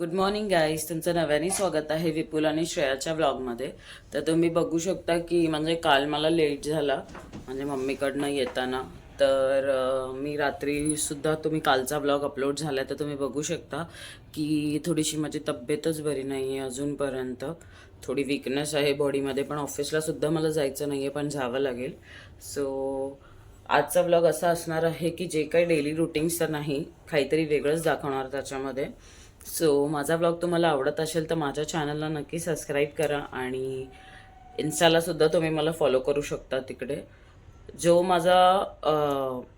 Good morning guys तुमचं नव्याने स्वागत आहे विपुल आणि श्रेयाच्या ब्लॉगमध्ये तर तुम्ही बघू शकता की म्हणजे काल मला लेट झाला. म्हणजे मम्मीकडनं येताना. तर मी रात्रीसुद्धा तुम्ही कालचा ब्लॉग अपलोड झाला तर तुम्ही बघू शकता की थोडीशी माझी तब्येतच बरी नाही आहे अजूनपर्यंत. थोडी विकनेस आहे बॉडीमध्ये पण ऑफिसलासुद्धा मला जायचं नाही आहे पण जावं लागेल. सो आजचा ब्लॉग असा असणार आहे की जे काही डेली रुटीन्स तर नाही काहीतरी वेगळंच दाखवणार त्याच्यामध्ये. सो माझा ब्लॉग तुम्हाला आवडत असेल तर माझ्या चॅनलला नक्की सबस्क्राईब करा आणि इन्स्टालासुद्धा तुम्ही मला फॉलो करू शकता तिकडे. जो माझा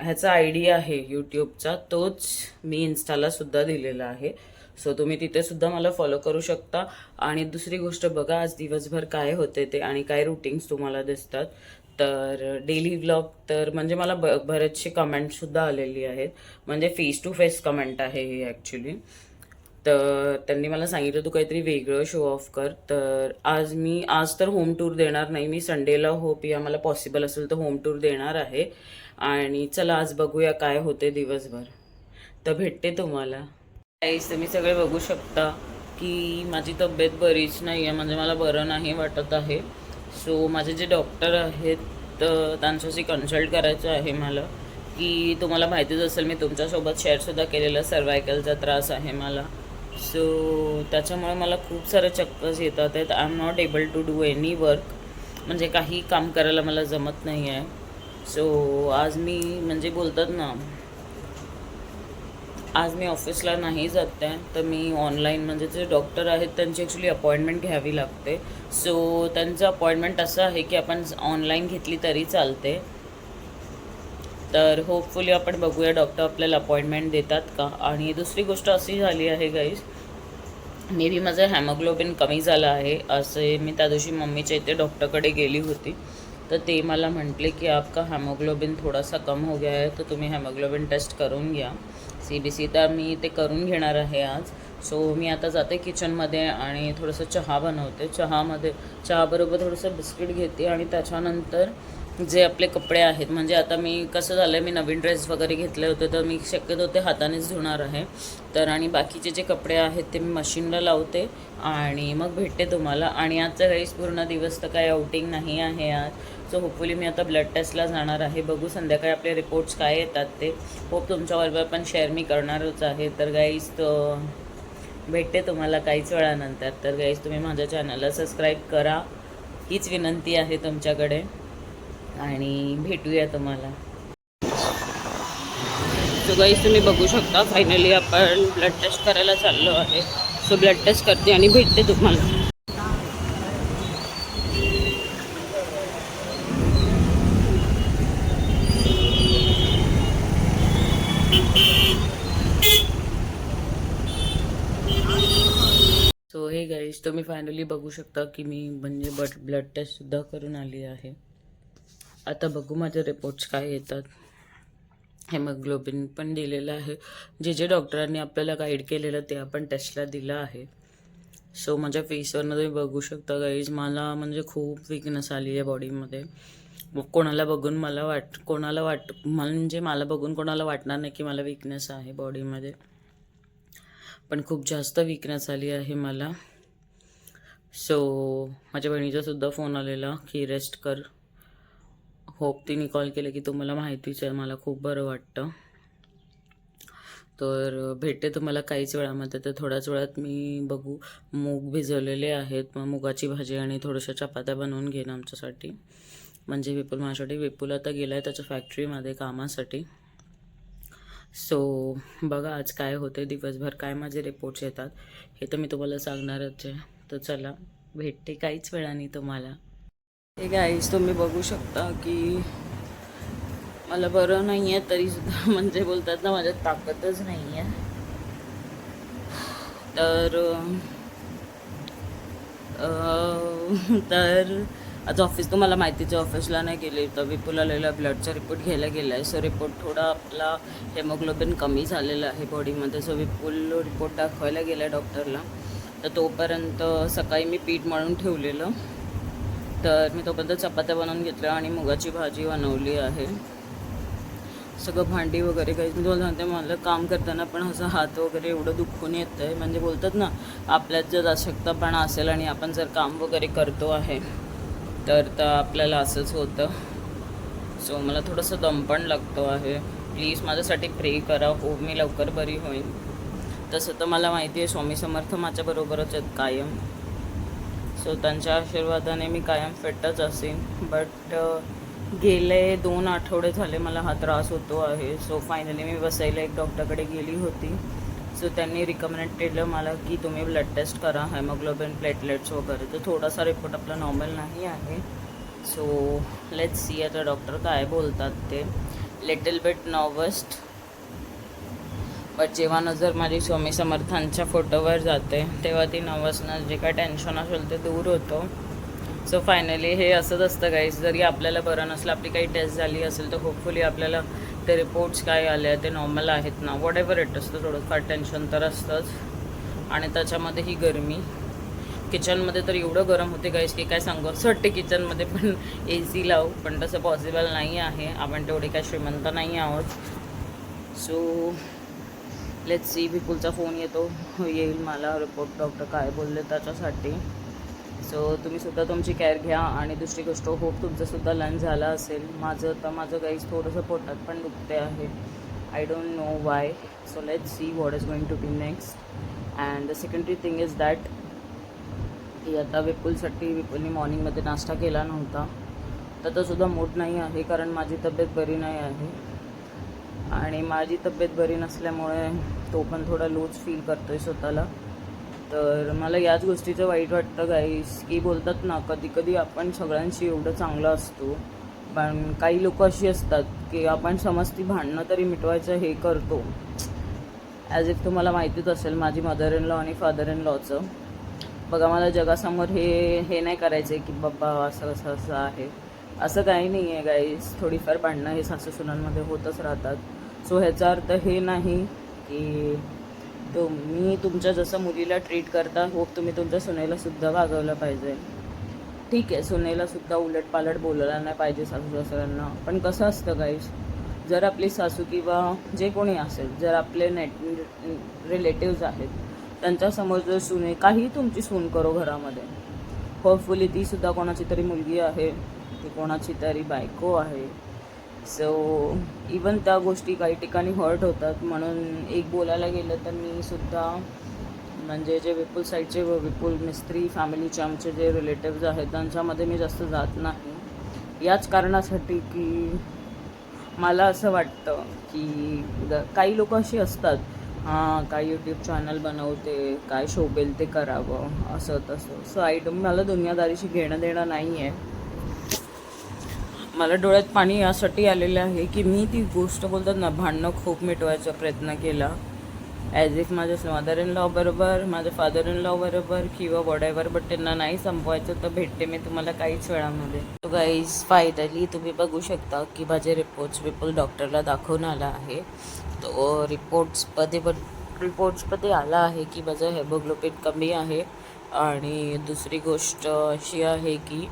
ह्याचा आय डी आहे यूट्यूबचा तोच मी इन्स्टालासुद्धा दिलेला आहे. सो तुम्ही तिथेसुद्धा मला फॉलो करू शकता. आणि दुसरी गोष्ट बघा आज दिवसभर काय होते ते आणि काय रुटीन्स तुम्हाला दिसतात. तर डेली व्लॉग तर म्हणजे मला ब बरेचसे कमेंटसुद्धा आलेली आहेत. म्हणजे फेस टू फेस कमेंट आहे हे ॲक्च्युली तर त्यांनी मला सांगितलं तू काहीतरी वेगळं शो ऑफ कर. तर आज मी आज तर होम टूर देणार नाही मी. संडेला होप या मला पॉसिबल असेल तर होम टूर देणार आहे. आणि चला आज बघूया काय होते दिवसभर. तर भेटते तुम्हाला. काहीच तुम्ही सगळे बघू शकता की माझी तब्येत बरीच नाही आहे म्हणजे मला बरं नाही वाटत आहे. सो माझे जे डॉक्टर आहेत तर त्यांच्याशी कन्सल्ट करायचं आहे मला. की तुम्हाला माहितीच असेल मी तुमच्यासोबत शेअरसुद्धा केलेलं. सर्वायकलचा त्रास आहे मला. सो त्याच्यामुळे मला खूप सारे चक्कर्स येतात आहेत. I am not able to do any work म्हणजे काही काम करायला मला जमत नाही आहे. सो आज मी म्हणजे बोलतात ना आज मी ऑफिसला नाही जात आहे तर मी ऑनलाईन म्हणजे जे डॉक्टर आहेत त्यांची ॲक्च्युली अपॉइंटमेंट घ्यावी लागते. सो त्यांचं अपॉइंटमेंट असं आहे की आपण ऑनलाईन घेतली तरी चालते. तर होपफुली आपण बघूया डॉक्टर आपल्याला अपॉइंटमेंट देतात का. आणि दुसरी गोष्ट अशी झाली आहे गाईज मे बी माझं हॅमोग्लोबिन कमी झालं आहे असे मी त्या दिवशी मम्मीच्या इथे डॉक्टरकडे गेली होती. तर ते मला म्हटले की आपका हॅमोग्लोबिन थोडासा कम हो गया है तर तुम्ही हॅमोग्लोबिन टेस्ट करून घ्या. सी बी सी तर मी ते करून घेणार आहे आज. सो मी आता जाते किचनमध्ये आणि थोडंसं चहा बनवते. चहामध्ये चहाबरोबर थोडंसं बिस्किट घेते आणि त्याच्यानंतर जे आपले कपडे आहेत. म्हणजे आता मी कसं झालं आहे मी नवीन ड्रेस वगैरे घेतले होते तर मी शक्यतो ते हातानेच धुणार आहे. तर आणि बाकीचे जे कपडे आहेत ते मी मशीनला लावते आणि मग भेटते तुम्हाला. आणि आजचा काहीच पूर्ण दिवस तर काही आउटिंग नाही आहे आज. सो होपफुली मी आता ब्लड टेस्टला जाणार आहे. बघू संध्याकाळी आपले रिपोर्ट्स काय येतात ते. होप तुमच्याबरोबर पण शेअर मी करणारच आहे. तर गाईज तर भेटते तुम्हाला काहीच वेळानंतर. तर गाईज तुम्ही माझ्या चॅनलला सबस्क्राईब करा. हीच विनंती आहे तुमच्याकडे. आणि भेटूया तुम्हाला. सो गाईस तुम्ही बघू शकता फायनली आपण ब्लड टेस्ट करायला चाललो आहे. सो ब्लड टेस्ट करते आणि भेटते तुम्हाला. सो हे गाईस तुम्ही फायनली बघू शकता की मी म्हणजे बट ब्लड टेस्टसुद्धा करून आली आहे. आता बघू माझे रिपोर्ट्स काय येतात. हेमोग्लोबिन पण दिलेलं आहे. जे जे डॉक्टरांनी आपल्याला गाईड केलेलं ते आपण टेस्टला दिलं आहे. सो माझ्या फेसवरनं तुम्ही बघू शकता गाईज मला म्हणजे खूप विकनेस आली आहे बॉडीमध्ये मग कोणाला बघून मला वाट कोणाला वाट म्हणजे मला बघून कोणाला वाटणार नाही की मला विकनेस आहे बॉडीमध्ये पण खूप जास्त विकनेस आली आहे मला. सो माझ्या बहिणीचासुद्धा फोन आलेला की रेस्ट कर. होप तिने कॉल केलं की तुम्हाला माहितीच आहे मला खूप बरं वाटतं. तर भेटते तुम्हाला काहीच वेळामध्ये तर थोड्याच वेळात मी बघू. मूग भिजवलेले आहेत मग मुगाची भाजी आणि थोड्याशा चपात्या बनवून घेईन आमच्यासाठी. म्हणजे विपुल माझ्यासाठी विपुल आता गेला आहे त्याच्या फॅक्टरीमध्ये कामासाठी. सो बघा आज काय होते दिवसभर काय माझे रिपोर्ट्स येतात हे तर मी तुम्हाला सांगणारच आहे. तर चला भेटते काहीच वेळाने तुम्हाला. हे गाईज तुम्ही बघू शकता की मला बरं नाही आहे तरीसुद्धा म्हणजे बोलतात ना माझ्यात ताकदच नाही आहे तर तर आज ऑफिस तुम्हाला माहितीचं ऑफिसला नाही गेले तर विपुल आलेला ब्लडचा रिपोर्ट घ्यायला गेला आहे सो रिपोर्ट थोडा आपला हेमोग्लोबिन कमी झालेला आहे बॉडीमध्ये सो विपुल रिपोर्ट दाखवायला गेला डॉक्टरला तर तोपर्यंत सकाळी मी पीठ मळून ठेवलेलं. तर मी तोपर्यंत चपात्या बनवून घेतल्या आणि मुगाची भाजी बनवली आहे. सगळं भांडी वगैरे काही तुम्ही सांगते मला काम करताना पण असं हात वगैरे एवढं दुखून येतं आहे म्हणजे बोलतात ना आपल्यात जर अशक्तपणा असेल आणि आपण जर काम वगैरे करतो आहे तर तर आपल्याला असंच होतं. सो मला थोडंसं दमपण लागतो आहे. प्लीज माझ्यासाठी प्रे करा. हो मी लवकर बरी होईन. तसं तर मला माहिती आहे स्वामी समर्थ माझ्याबरोबरच आहेत कायम. सो त्यांच्या आशीर्वादाने मी कायम फिटच असेन. बट uh, गेले दोन आठवडे झाले मला हा त्रास होतो आहे. सो फायनली मी बसायला एक डॉक्टरकडे गेली होती. सो त्यांनी रिकमेंड केलं मला की तुम्ही ब्लड टेस्ट करा हेमोग्लोबिन प्लेटलेट्स वगैरे. तर थोडासा रिपोर्ट आपला नॉर्मल नाही आहे. सो लेट्स सी आता डॉक्टर काय बोलतात ते. लिटल बिट नॉवस्ट बट जेव्हा नजर माझी स्वामी समर्थांच्या फोटोवर जाते तेव्हा ती नवसनं जे काय टेन्शन असेल ते दूर होतं. सो फायनली हे असंच असतं काहीच जरी आपल्याला बरं नसलं आपली काही टेस्ट झाली असेल तर होपफुली आपल्याला ते रिपोर्ट्स काय आले ते नॉर्मल आहेत ना. वॉट एव्हर इट असतं थोडंफार टेन्शन तर असतंच. आणि त्याच्यामध्ये ही गरमी. किचनमध्ये तर एवढं गरम होते गाईस की काय सांगू? असं वाटते किचनमध्ये पण ए सी लावू पण तसं पॉसिबल नाही आहे. आपण तेवढे काय श्रीमंत नाही आहोत. सो लेट सी विपुलचा फोन येतो. येईल मला. रिपोर्ट डॉक्टर काय बोलले त्याच्यासाठी. सो तुम्हीसुद्धा तुमची केअर घ्या आणि दुसरी गोष्ट होप तुमचंसुद्धा लंच झालं असेल. माझं तर माझं काहीच थोडंसं पोटात पण दुखते आहे. I don't know why so let see what is going to be next and the secondary thing is that की आता विपुलसाठी विपुलनी मॉर्निंगमध्ये नाश्ता केला नव्हता. तर तो मूड नाही आहे कारण माझी तब्येत बरी नाही आहे. आणि माझी तब्येत बरी नसल्यामुळे तो पण थोडा लूज फील करतोय स्वतःला. तर मला याच गोष्टीचं वाईट वाटतं गाईस की बोलतात ना कधी कधी आपण सगळ्यांशी एवढं चांगलं असतो. पण काही लोक अशी असतात की आपण समजती भांडणं तरी मिटवायचं हे करतो. ॲज इफ तुम्हाला माहितीच असेल माझी मदर इन लॉ आणि फादर इन लॉचं बघा मला जगासमोर हे हे नाही करायचं आहे की बाबा असं असं असं आहे. असं काही नाही आहे गाईस थोडीफार भांडणं हे सासू सुनांमध्ये होतच राहतात. सो ह्याचा अर्थ हे नाही की तुम्ही तुमच्या जसं मुलीला ट्रीट करता होप तुम्ही तुमच्या सुनेलासुद्धा वागवलं पाहिजे. ठीक आहे सुनेलासुद्धा उलटपालट उलट पालट बोलायला नाही पाहिजे सासू सासऱ्यांना. पण कसं असतं काहीच जर आपली सासू किंवा जे कोणी असेल जर आपले नेट रिलेटिव्ज आहेत त्यांच्यासमोर जर सुने काही तुमची सून करो घरामध्ये. होपफुली ती सुद्धा कोणाची तरी मुलगी आहे ती कोणाची तरी बायको आहे सो इवन त्या गोष्टी काही ठिकाणी हर्ट होतात. म्हणून एक बोलायला गेलं तर मी सुद्धा म्हणजे जे विपुल साईडचे व विपुल मिस्त्री फॅमिलीचे आमचे जे रिलेटिव्ज आहेत त्यांच्यामध्ये मी जास्त जात नाही. याच कारणासाठी की मला असं वाटतं की काही लोक अशी असतात हां काय यूट्यूब चॅनल बनवते काय शोभेल ते करावं असं तसं. सो आय मला दुनियादारीशी घेणं देणं नाही आहे मला डोळ्यात पाणी यासाठी आलेलं आहे की मी ती गोष्ट बोलतात ना भांडणं खूप मिटवायचा प्रयत्न केला. ॲज इफ माझ्या मदर इन लॉ बरोबर माझ्या फादर इन लॉ बरोबर किंवा वॉडेवर बट त्यांना नाही संपवायचं तर भेटते मी तुम्हाला काहीच वेळामध्ये. गाईज फायनली तुम्ही बघू शकता की माझे रिपोर्ट्स विपुल डॉक्टरला दाखवून आला आहे. तो रिपोर्ट्समध्ये पण रिपोर्ट्समध्ये आला आहे की माझं हेमोग्लोबिन कमी आहे. आणि दुसरी गोष्ट अशी आहे की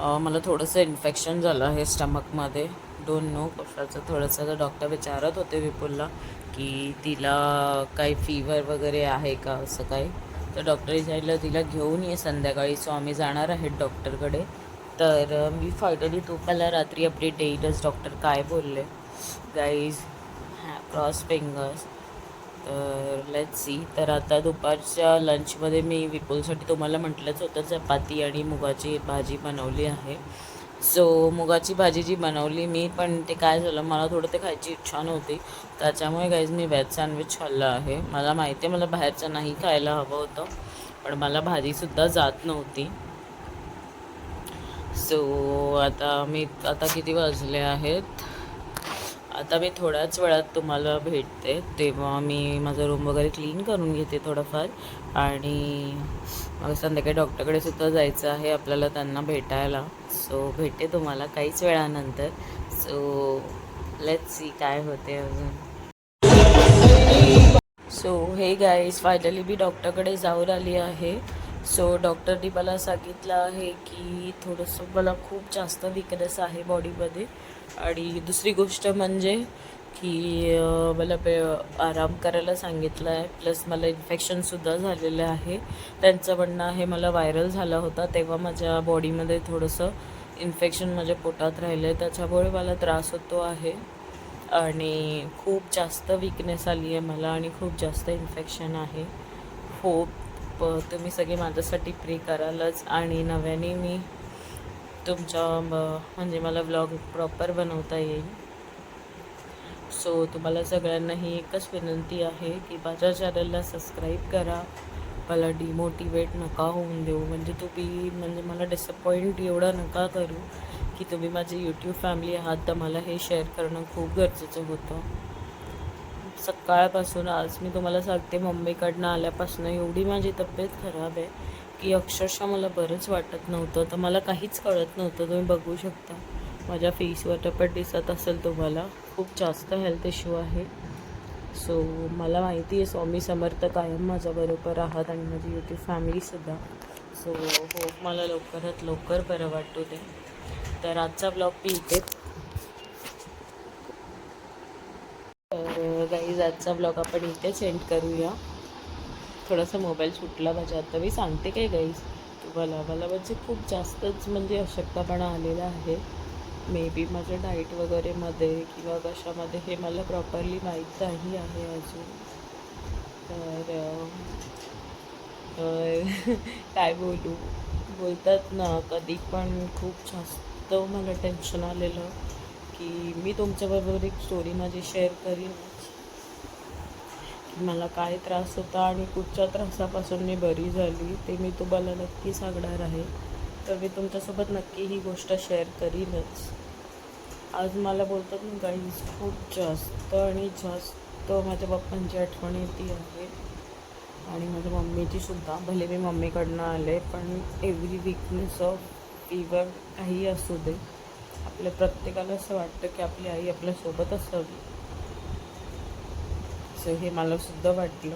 मला थोडंसं इन्फेक्शन झालं आहे स्टमकमध्ये डोंट नो कशाचं थोडंसं तर डॉक्टर विचारत होते विपुलला की तिला काही फीवर वगैरे आहे का असं काही? तर डॉक्टर विचारलं तिला घेऊन ये संध्याकाळी. सो आम्ही जाणार आहेत डॉक्टरकडे तर मी फायनली तो मला रात्री अपडेट येईलच. डॉक्टर काय बोलले? गाईज क्रॉस फिंगर्स तर लेट सी तर आता दुपारच्या लंचमध्ये मी विपुलसाठी तुम्हाला म्हटलंच होतं चपाती आणि मुगाची भाजी बनवली आहे. सो मुगाची भाजी जी बनवली मी पण ते काय झालं मला थोडं ते खायची इच्छा नव्हती. त्याच्यामुळे काहीच मी व्हेज सँडविच खाल्लं आहे. मला माहिती आहे मला बाहेरचं नाही खायला हवं होतं पण मला भाजीसुद्धा जात नव्हती. सो आता मी आता किती वाजले आहेत? आता मी थोड्याच वेळात तुम्हाला भेटते. तेव्हा मी माझा रूम वगैरे क्लीन करून घेते थोडंफार. आणि मग संध्याकाळी डॉक्टरकडे सुद्धा जायचं आहे आपल्याला त्यांना भेटायला. सो भेटते तुम्हाला काहीच वेळानंतर. सो लेट सी काय होते अजून. सो हे गाईज फायनली मी डॉक्टरकडे जाऊन आली आहे. सो डॉक्टरनी मला सांगितलं आहे की थोडंसं मला खूप जास्त विकनेस आहे बॉडीमध्ये आणि दुसरी गोष्ट म्हणजे की मला पे आराम करायला सांगितलं आहे. प्लस मला इन्फेक्शनसुद्धा झालेलं आहे. त्यांचं म्हणणं आहे मला व्हायरल झाला होता. तेव्हा माझ्या बॉडीमध्ये थोडंसं इन्फेक्शन माझ्या पोटात राहिलं आहे त्याच्यामुळे मला त्रास होतो आहे. आणि खूप जास्त विकनेस आली आहे मला आणि खूप जास्त इन्फेक्शन आहे. होप तुम्ही सगळे माझ्यासाठी प्रे करालच. आणि नव्याने मी तुमच्या ब- म्हणजे मला ब्लॉग प्रॉपर बनवता येईल. सो तुम्हाला सगळ्यांना ही एकच विनंती आहे की माझ्या चॅनलला सबस्क्राईब करा. मला डिमोटिवेट नका होऊन देऊ. म्हणजे तुम्ही म्हणजे मला डिसअपॉइंट एवढं नका करू की तुम्ही माझी यूट्यूब फॅमिली आहात तर मला हे शेअर करणं खूप गरजेचं होतं. सकाळपासून आज मी तुम्हाला सांगते मुंबईकडनं आल्यापासून एवढी माझी तब्येत खराब आहे की अक्षरशः मला बरंच वाटत नव्हतं. तर मला काहीच कळत नव्हतं. तुम्ही बघू शकता माझ्या फेसवर टपट दिसत असेल तुम्हाला. खूप जास्त हेल्थ इश्यू आहे. सो मला माहिती आहे स्वामी समर्थ कायम माझ्याबरोबर आहात आणि माझी यूट्यूब फॅमिलीसुद्धा सो हो मला लवकरात लवकर बरं वाटू दे. तर आजचा ब्लॉग मी इथेच तर गाईज आजचा ब्लॉग आपण इथे सेंड करूया. थोडासा मोबाईल सुटला माझ्या आता मी सांगते काय गाईज तुम्हाला मला म्हणजे खूप जास्तच म्हणजे अशक्तपणा आलेला आहे. मे बी माझ्या डाईट वगैरेमध्ये किंवा कशामध्ये हे मला प्रॉपरली माहीत नाही आहे अजून. तर काय बोलू? बोलतात ना कधी पण खूप जास्त मला टेन्शन आलेलं की मी तुमच्याबरोबर एक स्टोरी माझी शेअर करीन. मला काय त्रास होता आणि कुठच्या त्रासापासून मी बरी झाली ते मी तुम्हाला नक्की सांगणार आहे. तर मी तुमच्यासोबत नक्की ही गोष्ट शेअर करीनच. आज मला बोलतात ना गाईज खूप जास्त आणि जास्त माझ्या बाप्पांची आठवण येते आहे. आणि माझ्या मम्मीची सुद्धा. भले मी मम्मीकडनं आले पण एव्हरी वीकनेस ऑफ फिवर काही असू दे. आपल्या प्रत्येकाला असं वाटतं की आपली आई आपल्यासोबत असावी. करायचं हे मला सुद्धा वाटलं.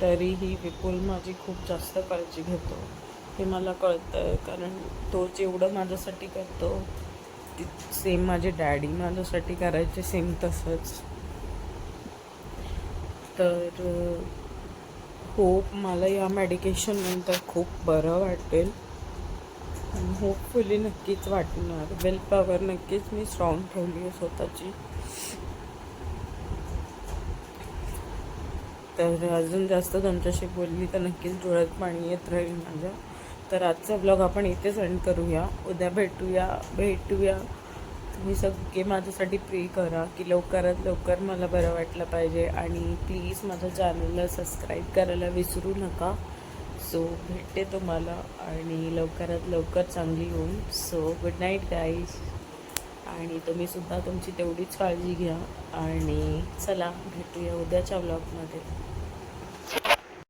तरीही विपुल माझी खूप जास्त काळजी घेतो. हे मला कळतं कारण तो जेवढं माझ्यासाठी करतो सेम माझे डॅडी माझ्यासाठी करायचे सेम तसंच. तर होप मला या मेडिकेशननंतर खूप बरं वाटेल. होपफुली नक्कीच वाटणार. वेल पॉवर नक्कीच मी स्ट्रॉंग ठेवली आहे स्वतःची. तर अजून जास्त तुमच्याशी बोलली तर नक्कीच डोळ्यात पाणी येत राहील माझ्या. तर आजचा ब्लॉग आपण इथेच एंड करूया. उद्या भेटूया भेटूया. तुम्ही सगळे माझ्यासाठी प्रे करा की लवकरात लवकर मला बरं वाटलं पाहिजे. आणि प्लीज माझ्या चॅनलला सबस्क्राईब करायला विसरू नका. सो भेटते तुम्हाला आणि लवकरात लवकर चांगली होऊन. सो गुड नाईट गाईज आणि तुम्ही सुद्धा तुमची तेवढीच काळजी घ्या. आणि चला भेटूया उद्याच्या ब्लॉगमध्ये